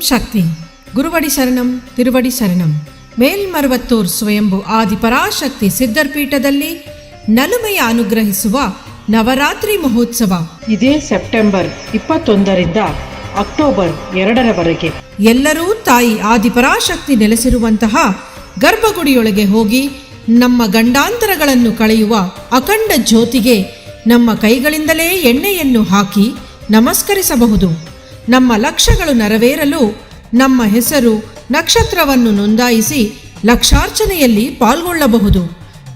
ಶಕ್ತಿ. ಗುರುವಡಿ ಶರಣಂ ತಿರುವಡಿ ಶರಣಂ. ಮೇಲ್ಮರವತ್ತೂರ್ ಸ್ವಯಂಭು ಆದಿಪರಾಶಕ್ತಿ ಸಿದ್ಧರ್ಪೀಠದಲ್ಲಿ ನಲುಮೆಯ ಅನುಗ್ರಹಿಸುವ ನವರಾತ್ರಿ ಮಹೋತ್ಸವ. ಇದೇ ಸೆಪ್ಟೆಂಬರ್ ಇಪ್ಪತ್ತೊಂದರಿಂದ ಅಕ್ಟೋಬರ್ ಎರಡರವರೆಗೆ. ಎಲ್ಲರೂ ತಾಯಿ ಆದಿಪರಾಶಕ್ತಿ ನೆಲೆಸಿರುವಂತಹ ಗರ್ಭಗುಡಿಯೊಳಗೆ ಹೋಗಿ ನಮ್ಮ ಗಂಡಾಂತರಗಳನ್ನು ಕಳೆಯುವ ಅಖಂಡ ಜ್ಯೋತಿಗೆ ನಮ್ಮ ಕೈಗಳಿಂದಲೇ ಎಣ್ಣೆಯನ್ನು ಹಾಕಿ ನಮಸ್ಕರಿಸಬಹುದು. ನಮ್ಮ ಲಕ್ಷ್ಯಗಳು ನೆರವೇರಲು ನಮ್ಮ ಹೆಸರು ನಕ್ಷತ್ರವನ್ನು ನೋಂದಾಯಿಸಿ ಲಕ್ಷಾರ್ಚನೆಯಲ್ಲಿ ಪಾಲ್ಗೊಳ್ಳಬಹುದು.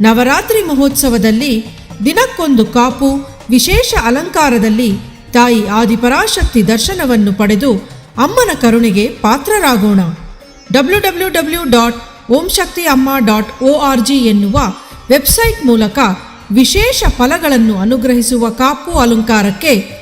ನವರಾತ್ರಿ ಮಹೋತ್ಸವದಲ್ಲಿ ದಿನಕ್ಕೊಂದು ಕಾಪು, ವಿಶೇಷ ಅಲಂಕಾರದಲ್ಲಿ ತಾಯಿ ಆದಿಪರಾಶಕ್ತಿ ದರ್ಶನವನ್ನು ಪಡೆದು ಅಮ್ಮನ ಕರುಣೆಗೆ ಪಾತ್ರರಾಗೋಣ. W W dot Om Amma dot O R G ಎನ್ನುವ ವೆಬ್ಸೈಟ್ ಮೂಲಕ ವಿಶೇಷ ಫಲಗಳನ್ನು ಅನುಗ್ರಹಿಸುವ ಕಾಪು ಅಲಂಕಾರಕ್ಕೆ